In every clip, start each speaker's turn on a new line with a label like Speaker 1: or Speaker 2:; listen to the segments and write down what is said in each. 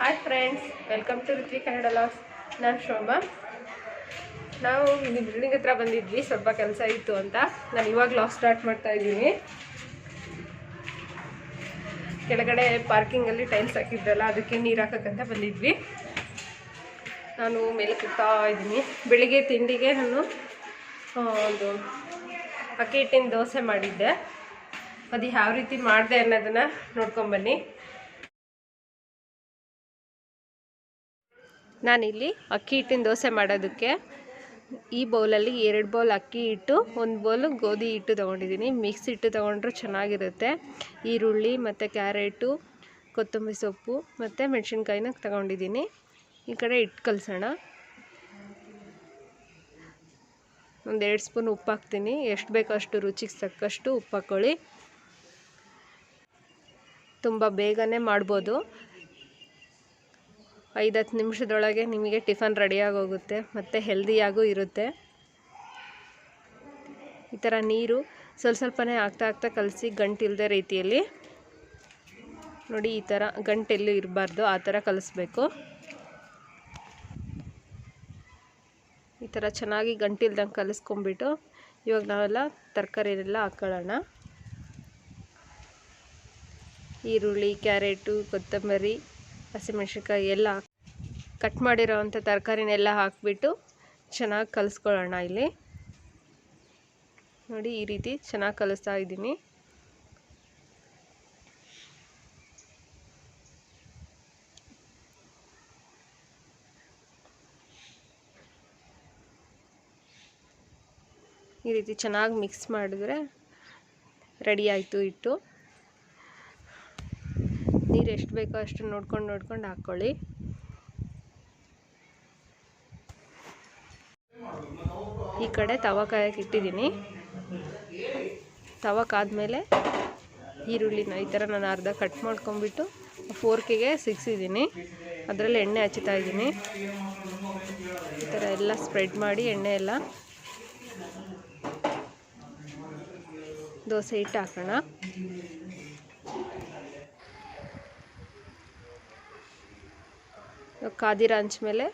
Speaker 1: Hi friends welcome to Rutvi Kannada vlogs ನಾನು ಶೋಭಾ. ನಾವು ನಿಮ್ಮ ಬಿಲ್ಡಿಂಗ್ ಹತ್ರ ಬಂದಿದ್ವಿ, ಸ್ವಲ್ಪ ಕೆಲಸ ಇತ್ತು ಅಂತ. ನಾನು ಇವಾಗ ಲಾಸ್ ಸ್ಟಾರ್ಟ್ ಮಾಡ್ತಾ ಇದ್ದೀನಿ. ಕೆಳಗಡೆ ಪಾರ್ಕಿಂಗಲ್ಲಿ ಟೈಲ್ಸ್ ಹಾಕಿದ್ರಲ್ಲ, ಅದಕ್ಕೆ ನೀರು ಹಾಕೋಕ್ಕಂತ ಬಂದಿದ್ವಿ. ನಾನು ಮೇಲೆ ಕೂತಾ ಇದ್ದೀನಿ. ಬೆಳಿಗ್ಗೆ ತಿಂಡಿಗೆ ನಾನು ಒಂದು ಅಕ್ಕಿ ಹಿಟ್ಟಿನ ದೋಸೆ ಮಾಡಿದ್ದೆ. ಅದು ಯಾವ ರೀತಿ ಮಾಡಿದೆ ಅನ್ನೋದನ್ನು ನೋಡ್ಕೊಂಬನ್ನಿ ನಾನಿಲ್ಲಿ ಅಕ್ಕಿ ಹಿಟ್ಟಿನ ದೋಸೆ ಮಾಡೋದಕ್ಕೆ ಈ ಬೌಲಲ್ಲಿ ಎರಡು ಬೌಲ್ ಅಕ್ಕಿ ಹಿಟ್ಟು, ಒಂದು ಬೌಲು ಗೋಧಿ ಹಿಟ್ಟು ತೊಗೊಂಡಿದ್ದೀನಿ. ಮಿಕ್ಸ್ ಹಿಟ್ಟು ತೊಗೊಂಡ್ರೆ ಚೆನ್ನಾಗಿರುತ್ತೆ. ಈರುಳ್ಳಿ ಮತ್ತು ಕ್ಯಾರೆಟು, ಕೊತ್ತಂಬರಿ ಸೊಪ್ಪು ಮತ್ತು ಮೆಣಸಿನ್ಕಾಯಿನ ತಗೊಂಡಿದ್ದೀನಿ. ಈ ಕಡೆ ಹಿಟ್ಟು ಕಲಸೋಣ. ಒಂದೆರಡು ಸ್ಪೂನ್ ಉಪ್ಪು ಹಾಕ್ತೀನಿ. ಎಷ್ಟು ಬೇಕೋ ಅಷ್ಟು ರುಚಿಗೆ ತಕ್ಕಷ್ಟು ಉಪ್ಪು ಹಾಕ್ಕೊಳ್ಳಿ ತುಂಬ ಬೇಗನೆ ಮಾಡ್ಬೋದು. ಐದು ಹತ್ತು ನಿಮಿಷದೊಳಗೆ ನಿಮಗೆ ಟಿಫನ್ ರೆಡಿಯಾಗಿ ಹೋಗುತ್ತೆ ಮತ್ತು ಹೆಲ್ದಿಯಾಗೂ ಇರುತ್ತೆ. ಈ ಥರ ನೀರು ಸ್ವಲ್ಪ ಸ್ವಲ್ಪನೇ ಆಗ್ತಾ ಆಗ್ತಾ ಕಲಸಿ ಗಂಟಿಲ್ಲದೆ ರೀತಿಯಲ್ಲಿ. ನೋಡಿ, ಈ ಥರ ಗಂಟೆಲ್ಲೂ ಇರಬಾರ್ದು, ಆ ಥರ ಕಲಿಸ್ಬೇಕು. ಈ ಥರ ಚೆನ್ನಾಗಿ ಗಂಟಿಲ್ದಂಗೆ ಕಲಿಸ್ಕೊಂಬಿಟ್ಟು ಇವಾಗ ನಾವೆಲ್ಲ ತರಕಾರಿನೆಲ್ಲ ಹಾಕ್ಕೊಳ್ಳೋಣ ಈರುಳ್ಳಿ, ಕ್ಯಾರೆಟು, ಕೊತ್ತಂಬರಿ ಹಸಿಮೆಣ್ಸಿನ್ಕಾಯಿ ಎಲ್ಲ ಕಟ್ ಮಾಡಿರೋವಂಥ ತರಕಾರಿನೆಲ್ಲ ಹಾಕಿಬಿಟ್ಟು ಚೆನ್ನಾಗಿ ಕಲಿಸ್ಕೊಳ್ಳೋಣ ಇಲ್ಲಿ. ನೋಡಿ, ಈ ರೀತಿ ಚೆನ್ನಾಗಿ ಕಲಿಸ್ತಾ ಇದ್ದೀನಿ. ಈ ರೀತಿ ಚೆನ್ನಾಗಿ ಮಿಕ್ಸ್ ಮಾಡಿದ್ರೆ ರೆಡಿ ಆಯಿತು ಹಿಟ್ಟು. ನೀರು ಎಷ್ಟು ಬೇಕೋ ಅಷ್ಟು ನೋಡ್ಕೊಂಡು ನೋಡ್ಕೊಂಡು ಹಾಕ್ಕೊಳ್ಳಿ. ಈ ಕಡೆ ತವ ಕಾಯಕ್ಕೆ ಇಟ್ಟಿದ್ದೀನಿ. ತವ ಕಾದ್ಮೇಲೆ ಈರುಳ್ಳಿನ ಈ ಥರ ನಾನು ಅರ್ಧ ಕಟ್ ಮಾಡ್ಕೊಂಬಿಟ್ಟು ಫೋರ್ಕಿಗೆ ಸಿಗ್ಸಿದ್ದೀನಿ. ಅದರಲ್ಲಿ ಎಣ್ಣೆ ಹಚ್ಚುತ್ತಾ ಇದ್ದೀನಿ. ಈ ಥರ ಎಲ್ಲ ಸ್ಪ್ರೆಡ್ ಮಾಡಿ ಎಣ್ಣೆ ಎಲ್ಲ ದೋಸೆ ಹಿಟ್ಟು ಹಾಕೋಣ. ಕಾದಿರೋ ಮೇಲೆ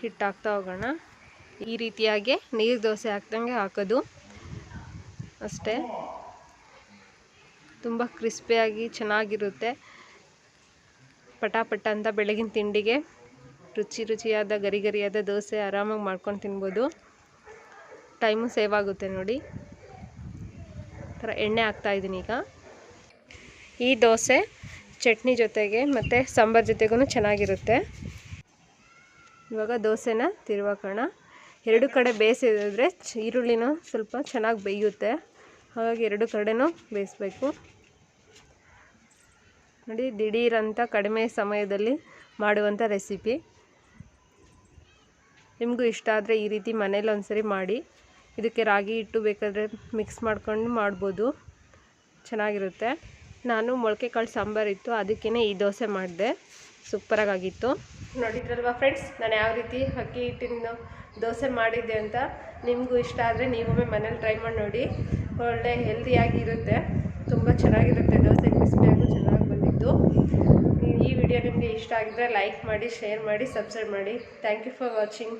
Speaker 1: ಹಿಟ್ಟು ಹಾಕ್ತಾ ಹೋಗೋಣ. ಈ ರೀತಿಯಾಗಿ ನೀರು ದೋಸೆ ಹಾಕ್ದಂಗೆ ಹಾಕೋದು. ಅಷ್ಟೇ. ತುಂಬ ಕ್ರಿಸ್ಪಿಯಾಗಿ ಚೆನ್ನಾಗಿರುತ್ತೆ. ಪಟಾಪಟ ಅಂತ ಬೆಳಗಿನ ತಿಂಡಿಗೆ ರುಚಿ ರುಚಿಯಾದ, ಗರಿ ಗರಿಯಾದ ದೋಸೆ ಆರಾಮಾಗಿ ಮಾಡ್ಕೊಂಡು ತಿನ್ಬೋದು. ಟೈಮು ಸೇವ್ ಆಗುತ್ತೆ ನೋಡಿ. ಥರ ಎಣ್ಣೆ ಹಾಕ್ತಾಯಿದ್ದೀನಿ ಈಗ. ಈ ದೋಸೆ ಚಟ್ನಿ ಜೊತೆಗೆ ಮತ್ತು ಸಾಂಬಾರು ಜೊತೆಗೂ ಚೆನ್ನಾಗಿರುತ್ತೆ. ಇವಾಗ ದೋಸೆನ ತಿರುವಾಕೋಣ ಎರಡು ಕಡೆ ಬೇಯಿಸಿದ್ರೆ ಈರುಳ್ಳಿನೂ ಸ್ವಲ್ಪ ಚೆನ್ನಾಗಿ ಬೇಯುತ್ತೆ. ಹಾಗಾಗಿ ಎರಡು ಕಡೆನೂ ಬೇಯಿಸ್ಬೇಕು. ನೋಡಿ, ದಿಢೀರಂತ ಕಡಿಮೆ ಸಮಯದಲ್ಲಿ ಮಾಡುವಂಥ ರೆಸಿಪಿ. ನಿಮಗೂ ಇಷ್ಟ ಆದರೆ ಈ ರೀತಿ ಮನೇಲಿ ಒಂದ್ಸರಿ ಮಾಡಿ. ಇದಕ್ಕೆ ರಾಗಿ ಹಿಟ್ಟು ಬೇಕಾದರೆ ಮಿಕ್ಸ್ ಮಾಡ್ಕೊಂಡು ಮಾಡ್ಬೋದು. ಚೆನ್ನಾಗಿರುತ್ತೆ. ನಾನು ಮೊಳಕೆ ಕಾಳು ಸಾಂಬಾರಿತ್ತು ಅದಕ್ಕೇ ಈ ದೋಸೆ ಮಾಡಿದೆ. ಸೂಪರಾಗಿತ್ತು ನೋಡಿದ್ರಲ್ವಾ ಫ್ರೆಂಡ್ಸ್? ನಾನು ಯಾವ ರೀತಿ ಅಕ್ಕಿ ಹಿಟ್ಟಿನ ದೋಸೆ ಮಾಡಿದ್ದೆ ಅಂತ ನಿಮಗೂ ಇಷ್ಟ ಆದರೆ ನೀವೊಮ್ಮೆ ಮನೇಲಿ ಟ್ರೈ ಮಾಡಿ ನೋಡಿ. ಒಳ್ಳೆ ಹೆಲ್ದಿಯಾಗಿರುತ್ತೆ ತುಂಬ ಚೆನ್ನಾಗಿರುತ್ತೆ ದೋಸೆ ಕ್ರಿಸ್ಪಿಯಾಗೂ ಚೆನ್ನಾಗಿ ಬಂದಿತ್ತು ಈ ವಿಡಿಯೋ ನಿಮಗೆ ಇಷ್ಟ ಆಗಿದ್ರೆ ಲೈಕ್ ಮಾಡಿ ಶೇರ್ ಮಾಡಿ ಸಬ್ಸ್ಕ್ರೈಬ್ ಮಾಡಿ. Thank you for watching